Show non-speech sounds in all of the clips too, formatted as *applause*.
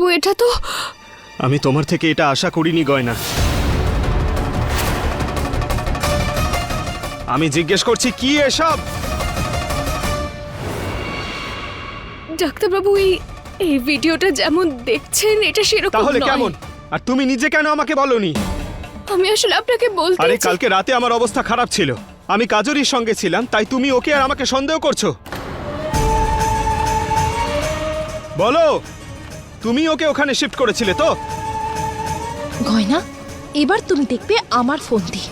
ডাক্তারবাবু এটা তো? আমি তোমার থেকে এটা আশা করিনি গয়না। আমি জিজ্ঞেস করছি কি এসব? ডাক্তারবাবু এই এই ভিডিওটা যেমন দেখছেন এটা সেরকম তাহলে নয়। কেমন? আর তুমি নিজে কেন আমাকে বলনি? আমি আসলে আপনাকে বলতে আরে কালকে রাতে আমার অবস্থা খারাপ ছিল। আমি কাজরির সঙ্গে ছিলাম তাই তুমি ওকে আর আমাকে সন্দেহ করছ। বলো! তুমি ওকে ওখানে শিফট করেছিলে তো? গয়না এবার তুমি দেখবে আমার ফোন দিয়ে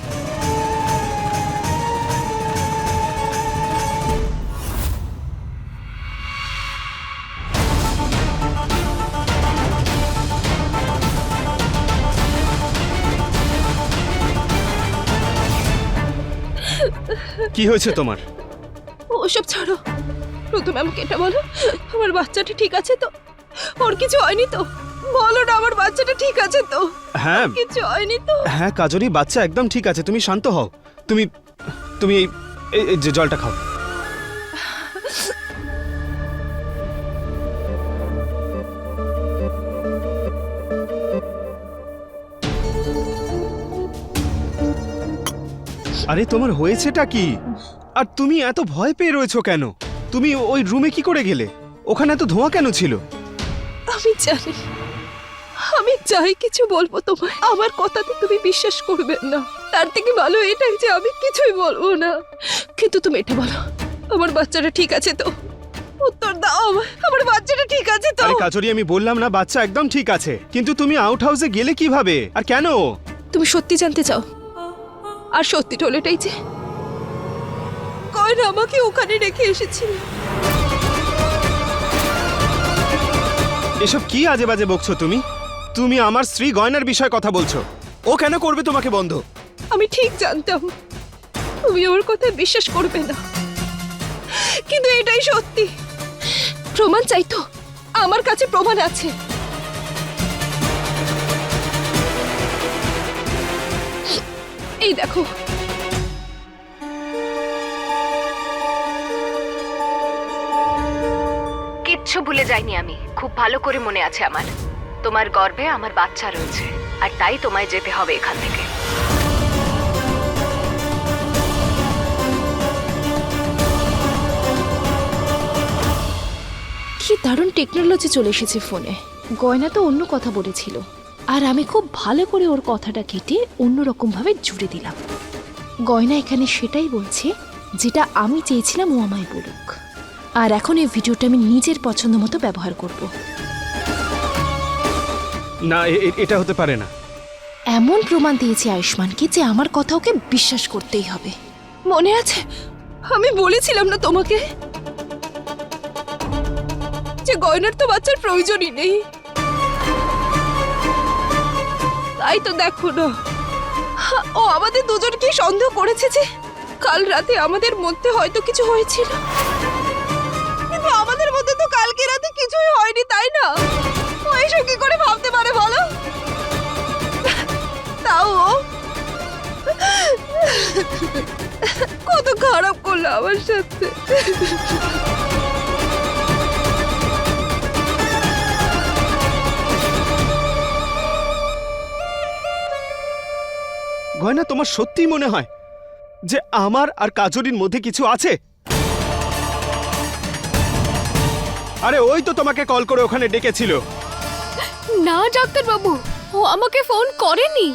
কি হয়েছে তোমার? ওসব ছাড়ো। প্রথমে আমাকে এটা বলো আমার বাচ্চাটা ঠিক আছে তো? ওর কিছু হয়নি তো। বলো না আমার বাচ্চাটা ঠিক আছে তো? হ্যাঁ। কিছু হয়নি তো? হ্যাঁ কাজরি বাচ্চা একদম ঠিক আছে তুমি শান্ত হও। তুমি তুমি এই- এই এই যে জলটা খাও। আরে তোমার হয়েছেটা কি? আর তুমি এত ভয় পেয়ে রয়েছো কেন? তুমি ওই রুমে কি করে গেলে? ওখানে এত ধোঁয়া কেন ছিল? আমি জানি। আমি চাই কিছু বলব তোমায়। আমার কথাতে তুমি বিশ্বাস করবে না। তার থেকে ভালো এটাই যে আমি কিছুই বলব না। কিন্তু তুমি এটা বলো আমার বাচ্চাটা ঠিক আছে তো? উত্তর দাও আমায়। আমার বাচ্চাটা ঠিক আছে তো? আরে কাজরি আমি বললাম না বাচ্চা একদম ঠিক আছে। কিন্তু তুমি আউট হাউসে গেলে কীভাবে? আর কেন? তুমি সত্যি জানতে চাও? আর সত্যিটা হলো এটাই যে? কয়না আমাকে ওখানে রেখে এসেছিল। এসব কি আজে বাজে বকছো তুমি? তুমি আমার স্ত্রী গয়নার বিষয়ে কথা বলছো। ও কেন করবে তোমাকে বন্ধ? আমি ঠিক জানতাম। তুমি ওর কথা বিশ্বাস করবে না। কিন্তু এটাই সত্যি। প্রমাণ চাই তো। আমার কাছে প্রমাণ আছে। এই দেখো। কিচ্ছু ভুলে যাইনি আমি। খুব ভালো করে মনে আছে আমার। তোমার গর্ভে আমার বাচ্চা রয়েছে, আর তাই তোমায় যেতে হবে এখান থেকে। কি দারুণ টেকনোলজি চলে এসেছে ফোনে। গয়না তো অন্য কথা বলেছিল। আর আমি খুব ভালো করে ওর কথাটা কেটে অন্যরকম ভাবে জুড়ে দিলাম। গয়না এখানে সেটাই বলছে, যেটা আমি চেয়েছিলাম ও আমায় বলুক। আর এখন এই ভিডিওটা আমি নিজের পছন্দ মতো ব্যবহার করব। না এটা হতে পারে না। এমন প্রমাণ দিয়েছি আয়ুষ্মানকে যে আমার কথা ওকে বিশ্বাস করতেই হবে। মনে আছে? আমি বলেছিলাম না তোমাকে যে গয়নার তো বাচ্চার প্রয়োজনই নেই। তাই তো দেখো না। ও আমাদের দুজনকে সন্দেহ করেছে যে কাল রাতে আমাদের মধ্যে হয়তো কিছু হয়েছিল। কিন্তু আমাদের মধ্যে তো কালকে রাতে কিছুই হয়নি, তাই না? ও এসব কি করে ভাবতে পারে বলো? তাও? কত খারাপ করল আমার সাথে। গয়না তোমার সত্যি মনে হয় যে আমার আর কাজরির মধ্যে কিছু আছে? আরে ওই তো তোমাকে কল করে ওখানে ডেকেছিল। না ডাক্তারবাবু ও আমাকে ফোন করেনি।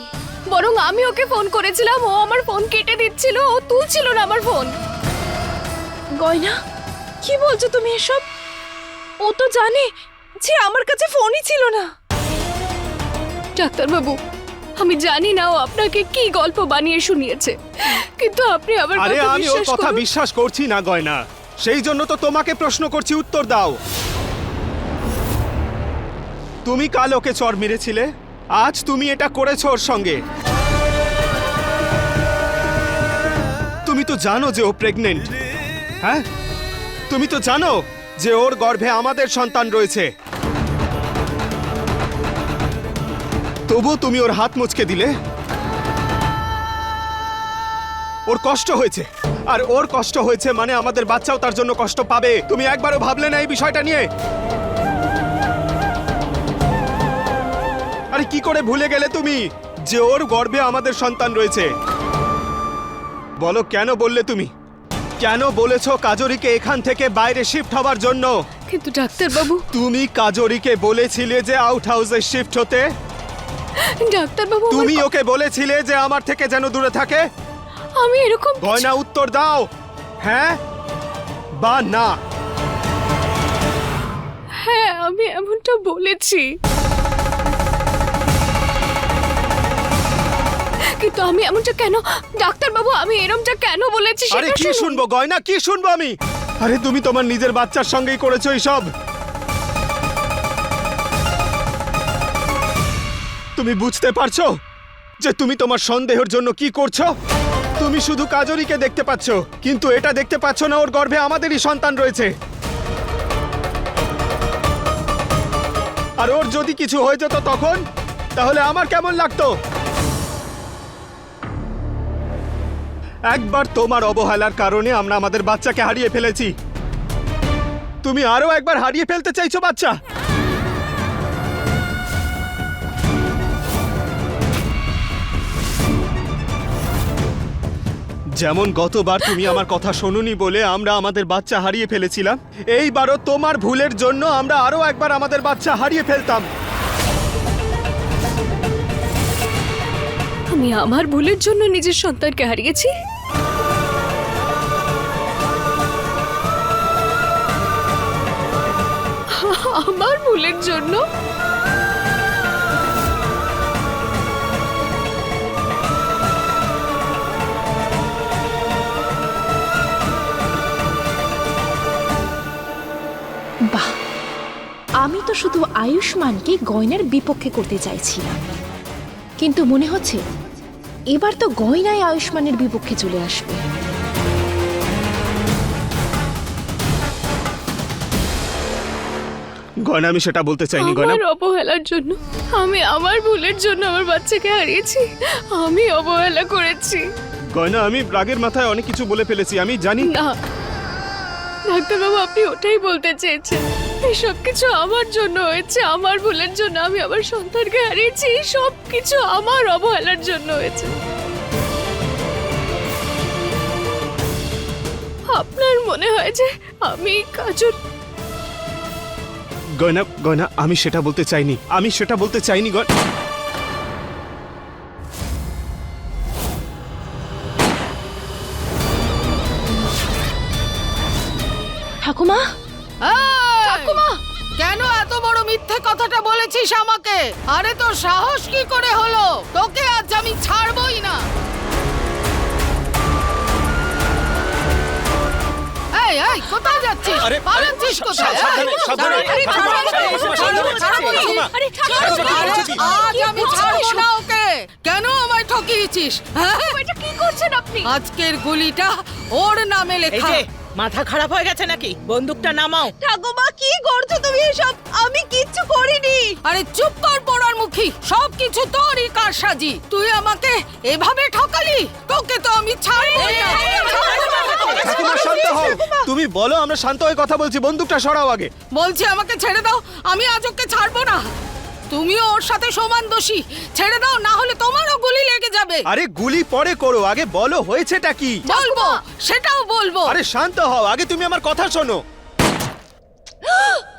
বরং আমি ওকে ফোন করেছিলাম ও আমার ফোন কেটে দিচ্ছিল ও তুলছিল না আমার ফোন। গয়না কি বলছো তুমি এসব? ও তো জানে যে আমার কাছে ফোনই ছিল না। ডাক্তারবাবু আমি জানি না ও আপনাকে কি গল্প বানিয়ে শুনিয়েছে। কিন্তু আপনি আরে কথা আমি ওর কথা বিশ্বাস করছি না গয়না। সেই জন্য তো তোমাকে প্রশ্ন করছি উত্তর দাও। তুমি কাল ওকে চর মেরেছিলে? আজ তুমি এটা করেছ ওর সঙ্গে। তুমি তো জানো যে ও প্রেগনেন্ট হ্যাঁ? তুমি তো জানো যে ওর গর্ভে আমাদের সন্তান রয়েছে। তবু তুমি ওর হাত মুচকে দিলে। ওর কষ্ট হয়েছে। আর ওর কষ্ট হয়েছে মানে আমাদের বাচ্চাও তার জন্য কষ্ট পাবে। তুমি একবারও ভাবলে না এই বিষয়টা নিয়ে? আরে কি করে ভুলে গেলে তুমি? যে ওর গর্ভে আমাদের সন্তান রয়েছে। বলো কেন বললে তুমি? কেন বলেছ কাজরিকে এখান থেকে বাইরে শিফট হওয়ার জন্য? কিন্তু ডাক্তারবাবু তুমি কাজরিকে বলেছিলে যে আউট হাউসে শিফট হতে। ডাক্তারবাবু আমার তুমি ওকে বলেছিলে যে আমার থেকে যেন দূরে থাকে? আমি এরকম গয়না উত্তর দাও। হ্যাঁ? বা না। হ্যাঁ আমি এমনটা বলেছি। কিন্তু আমি এমনটা কেন ডাক্তারবাবু আমি এরমটা কেন বলেছি আরে সেটা কি শুনুন। শুনব গয়না কি শুনব আমি? আরে তুমি তোমার নিজের বাচ্চার সঙ্গেই করেছ এইসব। তুমি বুঝতে পারছ যে তুমি তোমার সন্দেহের জন্য কি করছ? তুমি শুধু কাজরিকে দেখতে পাচ্ছ, কিন্তু এটা দেখতে পাচ্ছ না ওর গর্ভে আমাদেরই সন্তান রয়েছে। আর ওর যদি কিছু হয়ে যেত তখন, তাহলে আমার কেমন লাগতো? একবার তোমার অবহেলার কারণে আমরা আমাদের বাচ্চাকে হারিয়ে ফেলেছি। তুমি আরও একবার হারিয়ে ফেলতে চাইছো, বাচ্চা? যেমন গতবার তুমি আমার কথা শোনোনি বলে আমরা আমাদের বাচ্চা হারিয়ে ফেলেছিলাম, এইবারও তোমার ভুলের জন্য আমরা আরও একবার আমাদের বাচ্চা হারিয়ে ফেলতাম। আমি আমার ভুলের জন্য নিজের সন্তানকে হারিয়েছি? আমার ভুলের জন্য? আমি তো শুধু আয়ুষ্মানকে গয়নার বিপক্ষে করতে চাইছিলাম কিন্তু মনে হচ্ছে এবার তো গয়নাই আয়ুষ্মানের বিপক্ষে চলে আসবে। গয়না আমি সেটা বলতে চাইনি গয়না। আমার অবহেলার জন্য আমি আমার ভুলের জন্য আমার বাচ্চাকে হারিয়েছি আমি অবহেলা করেছি। গয়না আমি রাগের মাথায় অনেক কিছু বলে ফেলেছি আমি জানি। না ডাক্তারবাবু আপনি ওটাই বলতে চেয়েছেন। এই কিছু আমার জন্য হয়েছে, আমার ভুলের জন্য আমি আমার সন্তানকে হারিয়েছি সব কিছু আমার অবহেলার জন্য হয়েছে। আপনার মনে হয় যে আমি কাজল গয়না গয়না, আমি সেটা বলতে চাইনি, আমি সেটা বলতে চাইনি, গয় আরে, পালন চিস কোথায়? সাবধানে, সাবধানে। আরে, আজ আমি ছাড়বো না ওকে। কেন আমায় ঠকিয়েছিস হ্যাঁ? এটা কি করছেন আপনি? আজকের গুলিটা ওর নামে এই লেখা যে মাথা খারাপ হয়ে গেছে নাকি? বন্দুকটা নামাও। ঠাকুমা কি করছ তুমি এসব? আমি কিচ্ছু করিনি। আরে চুপ কর পোড়ার মুখী। সব কিছু তোরই কারসাজি। তুই আমাকে এভাবে ঠকালি? তোকে তো আমি ছাড়বই না। ঠাকুমা শান্ত হও। তুমি বলো আমরা শান্ত হয়ে কথা বলছি বন্দুকটা সরাও আগে। বলছি আমাকে ছেড়ে দাও। আমি আজ ওকে ছাড়বো না। তুমিও ওর সাথে সমান দোষী। ছেড়ে দাও না হলে তোমারও গুলি লেগে যাবে। আরে গুলি পরে করো আগে বলো হয়েছেটা কি? বলব সেটাও বলব। আরে শান্ত হও আগে তুমি আমার কথা শোনো। *gasps*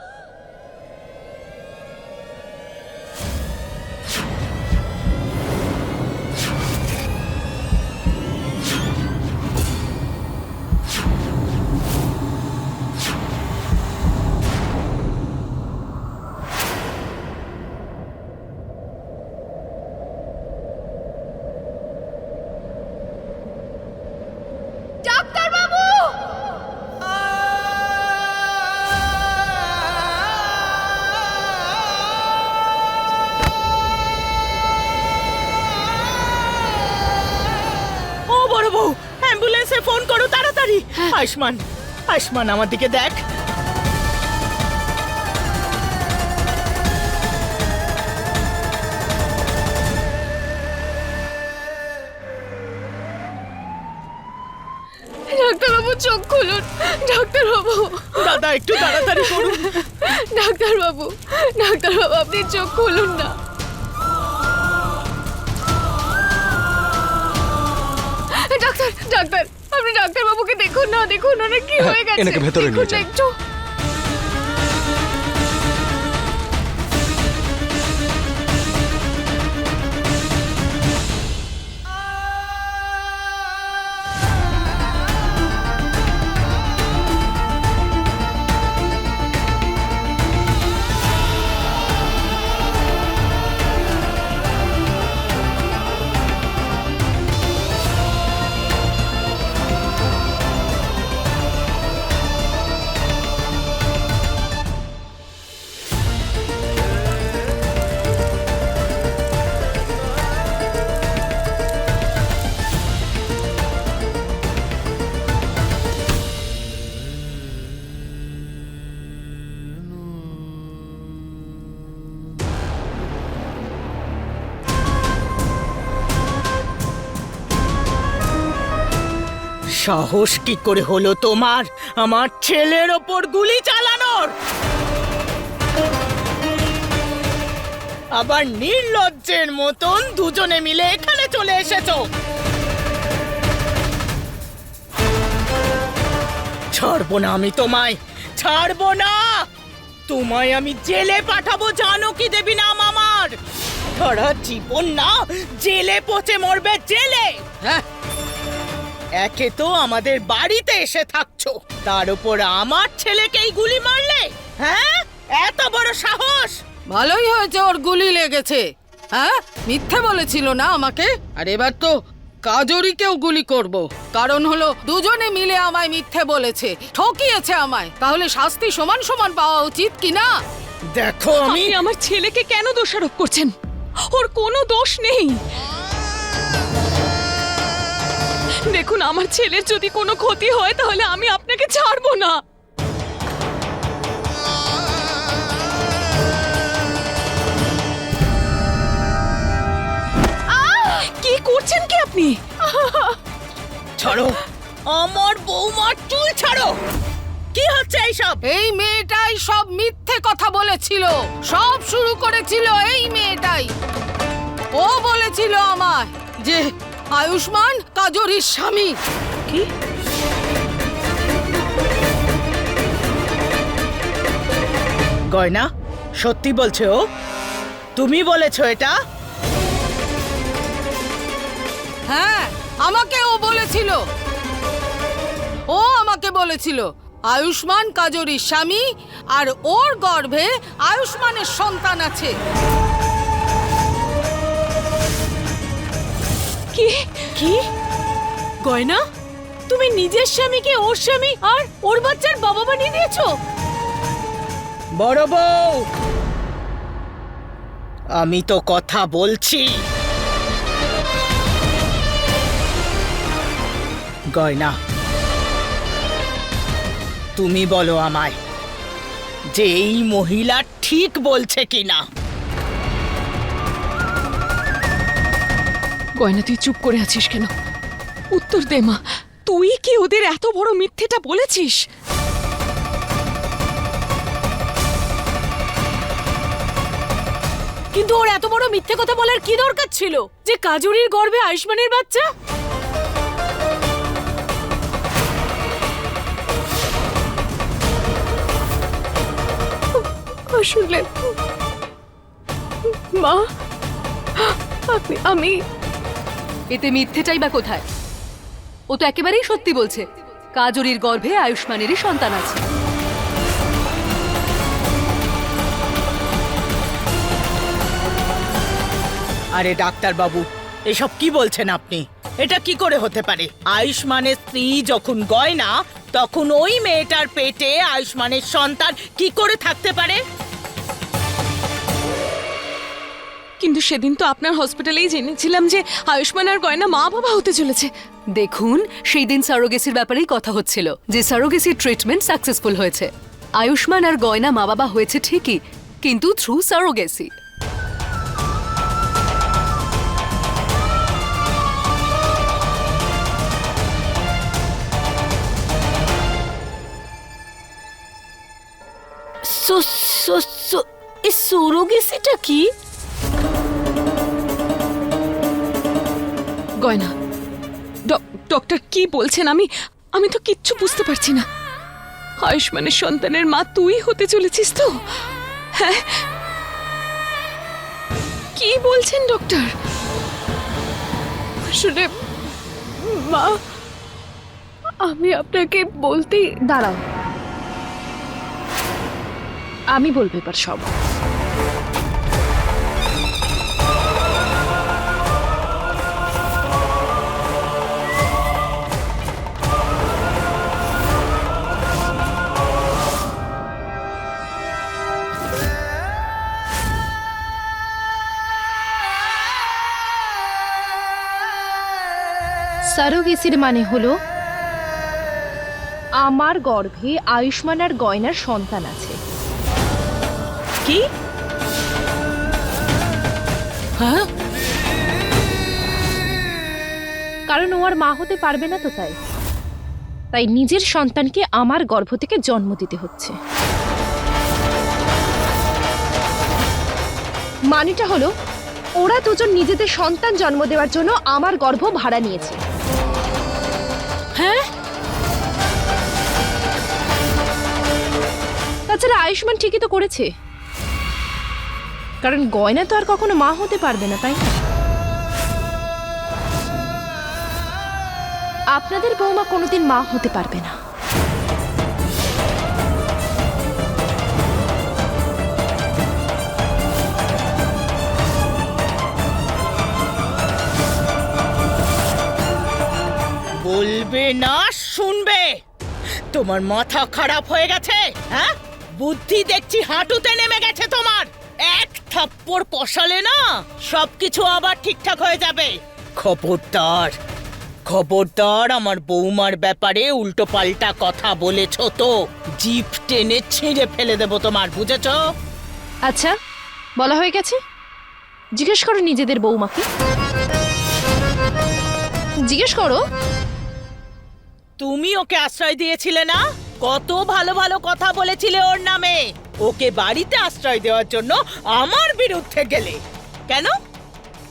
আয়ুষ্মান আয়ুষ্মান আমার দিকে দেখ। চোখ খুলুন। ডাক্তারবাবু। দাদা একটু করুন। ডাক্তারবাবু ডাক্তারবাবু আপনি চোখ খুলুন না। ডাক্তার ডাক্তার আপনি ডাক্তারবাবুকে দেখুন না দেখুন ওনার কি হ্যাঁ, হয়ে গেছে এনাকে ভেতরে নিয়ে যান। সাহস কি করে হলো তোমার? আমার ছেলের ওপর গুলি চালানোর! আবার নির্লজ্জের মতন দুজনে মিলে এখানে চলে এসেছ! ছাড়বো না আমি তোমায়! ছাড়বো না! তোমায় আমি জেলে পাঠাবো জানো কি দেবী নাম আমার! সারা জীবন না, জেলে পচে মরবে, জেলে! হ্যাঁ একে তো আমাদের বাড়িতে এসে থাকছো। তার উপর আমার ছেলেকেই গুলি মারলে? হ্যাঁ? এত বড় সাহস! ভালোই হয়েছে ওর গুলি লেগেছে। হ্যাঁ? মিথ্যে বলেছিল না আমাকে? আর এবার তো কাজরিকেও গুলি করব। কারণ হলো দুজনে মিলে আমায় মিথ্যে বলেছে। ঠকিয়েছে আমায়। তাহলে শাস্তি সমান সমান পাওয়া উচিত কি না? দেখো আমি আমার ছেলেকে কেন দোষারোপ করছেন? ওর কোনো দোষ নেই। দেখুন আমার ছেলের যদি কোনো ক্ষতি হয় তাহলে আমি আপনাকে ছাড়বো না! কি করছেন কি আপনি? ছাড়ো। আমার বৌমার চুল ছাড়ো। কি হচ্ছে এইসব? এই মেয়েটাই সব মিথ্যে কথা বলেছিল। সব শুরু করেছিল এই মেয়েটাই। ও বলেছিল আমায় যে আয়ুষ্মান কাজরির স্বামী। কি? গয়না সত্যি বলছে ও? তুমি বলেছ এটা? হ্যাঁ আমাকে ও বলেছিল। ও আমাকে বলেছিল আয়ুষ্মান কাজরির স্বামী আর ওর গর্ভে আয়ুষ্মানের সন্তান আছে। কি? কি? গয়না? তুমি নিজের স্বামীকে ওর স্বামী আর ওর বাচ্চার বাবা বানিয়ে দিয়েছ? বড় বউ! আমি তো কথা বলছি। গয়না তুমি বলো আমায় যে এই মহিলা ঠিক বলছে কিনা। গয়না তুই চুপ করে আছিস কেন? উত্তর দে মা, তুই কি ওদের এত বড় মিথ্যেটা বলেছিস? কিন্তু ওর এত বড় মিথ্যে কথা বলার কি দরকার ছিল? যে কাজুরির গর্ভে আয়ুষ্মানের বাচ্চা? আসলে মা, আমি আমি এতে মিথ্যেটাই বা কোথায়? ও তো একেবারেই সত্যি বলছে, কাজরির গর্ভে আয়ুষ্মানেরই সন্তান আছে। আরে ডাক্তার বাবু এসব কি বলছেন আপনি? এটা কি করে হতে পারে? আয়ুষ্মানের স্ত্রী যখন গয়না, তখন ওই মেয়েটার পেটে আয়ুষ্মানের সন্তান কি করে থাকতে পারে? কিন্তু সেদিন তো আপনার হসপিটালেই জেনেছিলাম যে আয়ুষ্মান আর গয়না মা বাবা হতে চলেছে। দেখুন সেই দিন সারোগেসির ব্যাপারেই কথা হচ্ছিল যে সারোগেসির ট্রিটমেন্ট সাকসেসফুল হয়েছে। আয়ুষ্মান আর গয়না মা বাবা হয়েছে ঠিকই কিন্তু থ্রু সারোগেসি। সুরোগেসিটা কি? গয়না। ডক্টর কি বলছেন আমি? আমি তো কিচ্ছু বুঝতে পারছি না। আয়ুষ্মানের সন্তানের মা, তুই হতে চলেছিস তো? হ্যাঁ? কি বলছেন ডক্টর? আসলে, মা, আমি আপনাকে বলতেই দাঁড়াও। আমি বলব এবার সব। সারোগেসির মানে হলো আমার গর্ভে আয়ুষ্মান আর গয়নার সন্তান আছে। কি? হ্যাঁ? কারণ ও আর মা হতে পারবে না তো তাই। তাই নিজের সন্তানকে আমার গর্ভ থেকে জন্ম দিতে হচ্ছে। মানেটা হলো ওরা দুজন নিজেদের সন্তান জন্ম দেওয়ার জন্য আমার গর্ভ ভাড়া নিয়েছে। হ্যাঁ? তাছাড়া আয়ুষ্মান ঠিকই তো করেছে। কারণ গয়না তো আর কখনো মা হতে পারবে না, তাই আপনাদের বৌমা কোনোদিন মা হতে পারবে না। বলবে না, শুনবে। তোমার মাথা খারাপ হয়ে গেছে হ্যাঁ? বুদ্ধি দেখছি হাঁটুতে নেমে গেছে তোমার। এক থাপ্পড় কষালে না, সবকিছু আবার ঠিকঠাক হয়ে যাবে। খবরদার খবরদার, আমার বৌমার ব্যাপারে উল্টো পাল্টা কথা বলেছ তো। জিপ টেনে ছিঁড়ে ফেলে দেবো তোমার, বুঝেছ? আচ্ছা বলা হয়ে গেছে? জিজ্ঞেস করো নিজেদের বৌমাকে। জিজ্ঞেস করো তুমি ওকে আশ্রয় দিয়েছিলে না? কত ভালো ভালো কথা বলেছিলে ওর নামে। ওকে বাড়িতে আশ্রয় দেওয়ার জন্য আমার বিরুদ্ধে গেলে। কেন?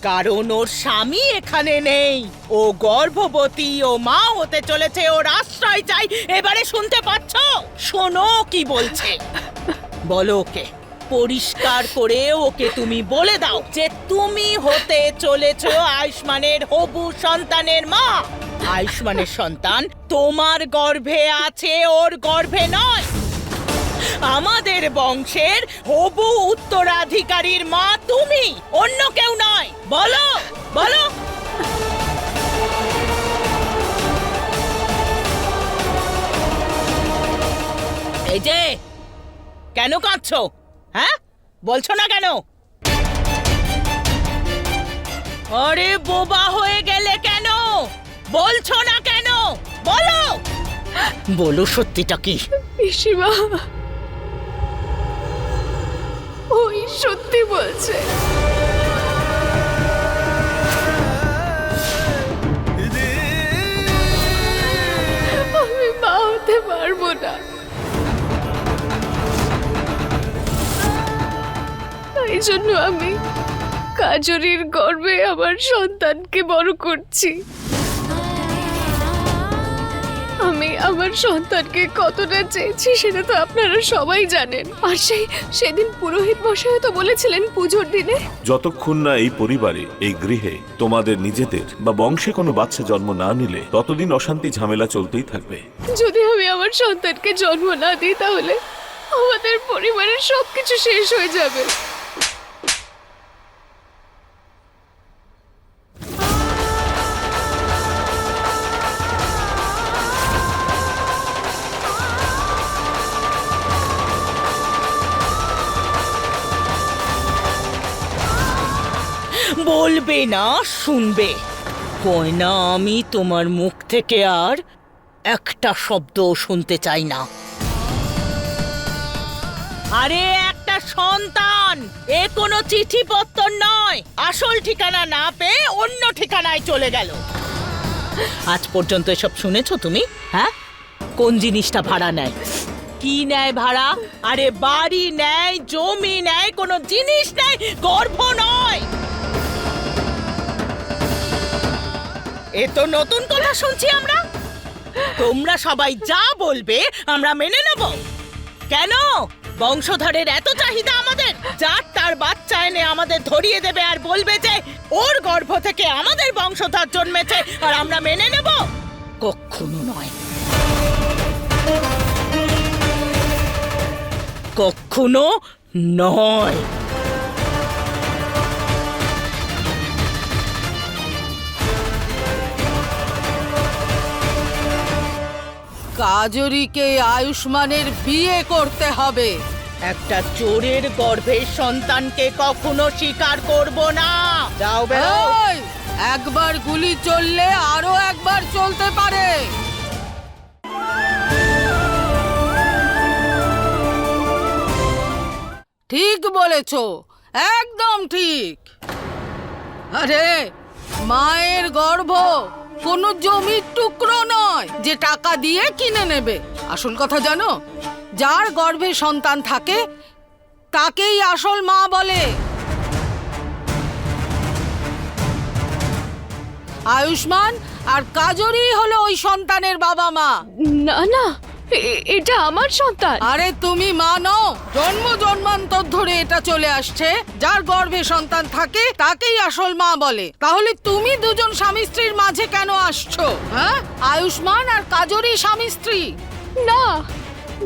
কারণ ওর স্বামী এখানে নেই। ও গর্ভবতী, ও মা হতে চলেছে, ওর আশ্রয় চাই। এবারে শুনতে পাচ্ছ? শোনো কি বলছে। বলো ওকে। পরিষ্কার করে ওকে তুমি বলে দাও যে তুমি হতে চলেছ আয়ুষ্মানের হবু সন্তানের মা। আয়ুষ্মানের সন্তান, তোমার গর্ভে আছে, ওর গর্ভে নয়। আমাদের বংশের হবু উত্তরাধিকারীর মা তুমি, অন্য কেউ নয়। বলো বলো। এই যে, কেন কাঁদছো? হ্যাঁ? বলছো না কেন? আরে, বোবা হয়ে বলছো না কেন? বলো! বলো সত্যিটা কি? পিসিমা ওই সত্যি বলছে। আমি মা হতে পারব না। এই জন্য আমি কাজরির গর্বে আমার সন্তানকে বড় করছি। আমার সন্তানকে কতটা চেয়েছি সেটা তো আপনারা সবাই জানেন। আর সেই সেদিন পুরোহিত মশাই তো বলেছিলেন পুজোর দিনে। যতক্ষণ না এই পরিবারে এই গৃহে তোমাদের নিজেদের বা বংশে কোনো বাচ্চা জন্ম না নিলে ততদিন অশান্তি ঝামেলা চলতেই থাকবে। যদি আমি আমার সন্তানকে জন্ম না দিই তাহলে আমাদের পরিবারের সবকিছু শেষ হয়ে যাবে। বলবে না শুনবে। গয়না আমি তোমার মুখ থেকে আর একটা শব্দ শুনতে চাই না। আরে, একটা সন্তান! এ কোনো চিঠিপত্র নয়। আসল ঠিকানা না পেয়ে অন্য ঠিকানায় চলে গেল। আজ পর্যন্ত এসব শুনেছো তুমি? হ্যাঁ? কোন জিনিসটা ভাড়া নেয়? কি নেয় ভাড়া? আরে, বাড়ি নেয়, জমি নেয়, কোনো জিনিস নেয়, গর্ভ নয়। এ তো নতুন কথা শুনছি আমরা। তোমরা সবাই যা বলবে, আমরা মেনে নেব। কেন? বংশধরের এত চাহিদা আমাদের, যার তার বাচ্চা এনে আমাদের ধরিয়ে দেবে আর বলবে যে, ওর গর্ভ থেকে আমাদের বংশধর জন্মেছে আর আমরা মেনে নেব? কখনো নয়। কখনো নয়। কাজরিকে আয়ুষ্মানের বিয়ে করতে হবে। একটা চোরের গর্ভের সন্তানকে কখনো স্বীকার করব না। যাও এই, একবার গুলি চললে আরও একবার চলতে পারে। ঠিক বলেছ একদম ঠিক। আরে মায়ের গর্ভ। কোনো জমির টুকরো নয় যে টাকা দিয়ে কিনে নেবে। আসল কথা জানো, যার গর্ভে সন্তান থাকে, তাকেই আসল মা বলে। আয়ুষ্মান আর কাজরই হলো ওই সন্তানের বাবা মা না না এটা আমার সন্তান। আরে তুমি মানো জন্ম জন্মান্তর ধরে এটা চলে আসছে। যার গর্ভে সন্তান থাকে তাকেই আসল মা বলে। তাহলে তুমি দুজন স্বামী স্ত্রীর মাঝে কেন আসছো? হ্যাঁ? আয়ুষ্মান আর কাজরি স্বামী স্ত্রী। না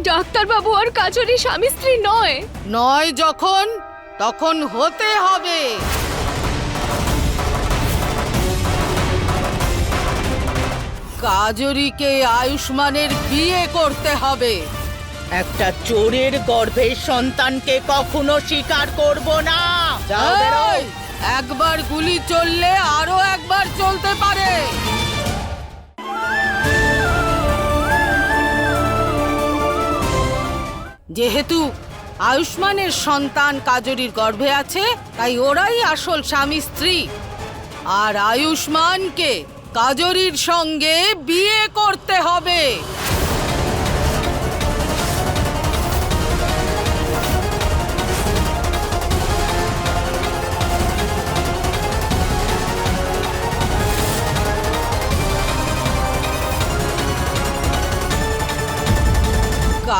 ডাক্তারবাবু আর কাজরি স্বামী স্ত্রী নয়। নয় যখন তখন হতে হবে। কাজরিকে আয়ুষ্মানের বিয়ে করতে হবে। একটা চোরের গর্ভের সন্তানকে কখনো স্বীকার করব না। এই, একবার গুলি চললে আরও একবার চলতে পারে। যেহেতু আয়ুষ্মানের সন্তান কাজরির গর্ভে আছে তাই ওরাই আসল স্বামী স্ত্রী। আর আয়ুষ্মানকে কাজরির সঙ্গে বিয়ে করতে হবে।